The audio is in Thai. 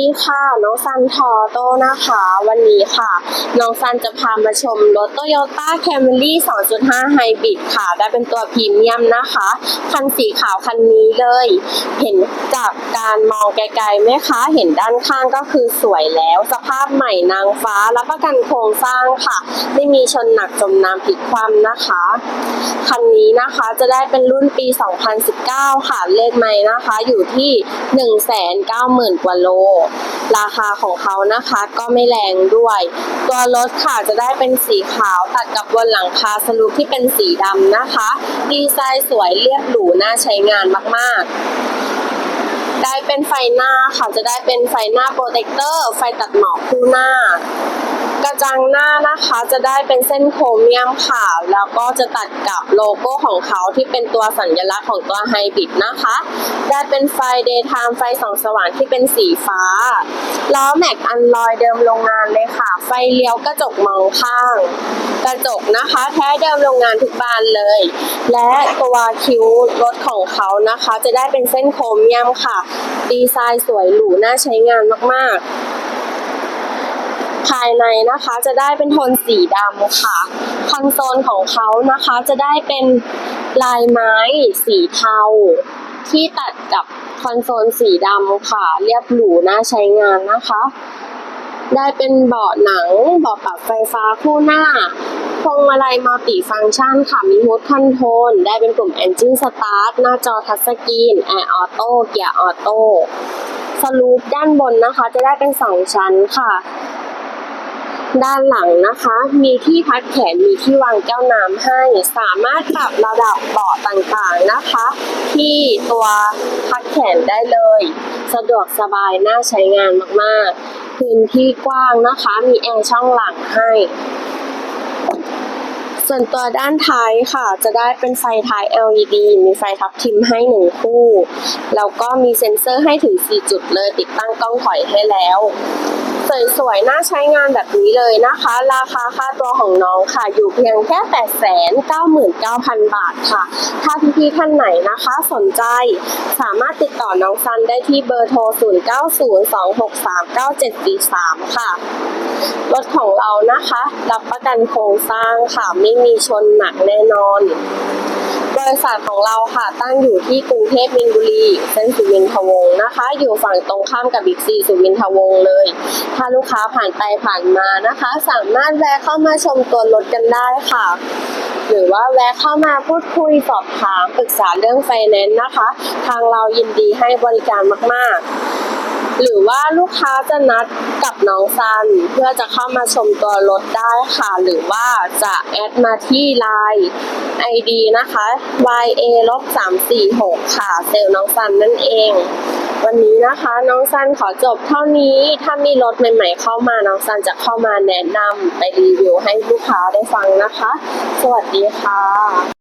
ีค่ะน้องซันทอโต้นะคะ วันนี้ค่ะน้องซันจะพามาชมรถโตโยต้าแคมรี่2.5ไฮบริดค่ะ ได้เป็นตัวพรีเมียมนะคะ คันสีขาวคันนี้เลย เห็นจากการมองไกลๆไหมคะ เห็นด้านข้างก็คือสวยแล้ว สภาพใหม่นางฟ้ารับประกันโครงสร้างค่ะ ไม่มีชนหนักจมน้ำพลิกคว่ำนะคะ คันนี้นะคะจะได้เป็นรุ่นปี 2019 ค่ะเลขไม้นะคะ อยู่ที่ 190,000กว่าโลราคาของเขานะคะก็ไม่แรงด้วย ตัวรถค่ะจะได้เป็นสีขาวตัดกับบนหลังคาสลูปที่เป็นสีดำนะคะ ดีไซน์สวยเรียบหรูน่าใช้งานมากๆ ได้เป็นไฟหน้าค่ะจะได้เป็นไฟหน้าโปรเทคเตอร์ ไฟตัดหมอกคู่หน้า กระจังหน้านะคะจะได้เป็นเส้นโครเมียมค่ะแล้วก็จะตัดกับโลโก้ของเขาที่เป็นตัวสัญลักษณ์ของตัวไฮบริดนะคะ ได้เป็นไฟ daytime ไฟส่องสว่างที่เป็นสีฟ้าล้อแม็กอันลอยเดิมโรงงานเลยค่ะ ไฟเลี้ยวกระจกมองข้าง กระจกนะคะแท้เดิมโรงงานทุกบานเลย และตัวคิ้วรถของเขานะคะ จะได้เป็นเส้นโครเมียมค่ะ ดีไซน์สวยหรูน่าใช้งานมากๆ ภายในนะคะจะได้เป็นโทนสีดำค่ะ คอนโซลของเขานะคะจะได้เป็นลายไม้สีเทา ที่ตัดกับคอนโซลสีดำค่ะ เรียบหรูน่าใช้งานนะคะ ได้เป็นเบาะหนังเบาะปรับไฟฟ้าคู่หน้าพวงมาลัยมัลติฟังก์ชันค่ะ มีมูดคอนโทรลได้เป็นกลุ่ม Engine Start หน้าจอทัชสกรีนแอร์ออโต้เกียร์ออโต้สลูปด้านบนนะคะ จะได้เป็นสองชั้นค่ะ ด้านหลังนะคะ มีที่พักแขนมีที่วางแก้วน้ำให้ สามารถปรับระดับเบาะต่างๆนะคะ ที่ตัวพักแขนได้เลย สะดวกสบายน่าใช้งานมากๆ พื้นที่กว้างนะคะ มีแอร์ช่องหลังให้ ส่วนตัวด้านท้ายค่ะ จะได้เป็นไฟท้าย LED มีไฟทับทิมให้หนึ่งคู่ แล้วก็มีเซ็นเซอร์ให้ถึง 4 จุดเลย ติดตั้งกล้องถอยให้แล้ว สวยๆ น่าใช้งานแบบนี้เลยนะคะ ราคาค่าตัวของน้องค่ะ อยู่เพียงแค่899,000 บาทค่ะ ถ้าพี่ๆท่านไหนนะคะสนใจสามารถติดต่อน้องซันได้ที่เบอร์โทร 0902639743 ค่ะ รถของเรานะคะ รับประกันโครงสร้างค่ะ ไม่มีชนหนักแน่นอน บริษัทของเราค่ะตั้งอยู่ที่กรุงเทพมินบุรีเส้นสุวินทวงศ์นะคะ อยู่ฝั่งตรงข้ามกับบิ๊กซีสุวินทวงศ์เลย ถ้าลูกค้าผ่านไปผ่านมานะคะ สามารถแวะเข้ามาชมตัวรถกันได้ค่ะ หรือว่าแวะเข้ามาพูดคุยสอบถามปรึกษาเรื่องไฟแนนซ์นะคะ ทางเรายินดีให้บริการมากๆ หรือว่าลูกค้าจะนัดกับน้องซัน เพื่อจะเข้ามาชมตัวรถได้ค่ะ หรือว่าจะแอดมาที่ไลน์ ID นะคะ YA ลบ346 ค่ะ เซลล์น้องซันนั่นเอง วันนี้นะคะน้องซันขอจบเท่านี้ ถ้ามีรถใหม่ๆเข้ามาน้องซันจะเข้ามาแนะนำไปรีวิวให้ลูกค้าได้ฟังนะคะ สวัสดีค่ะ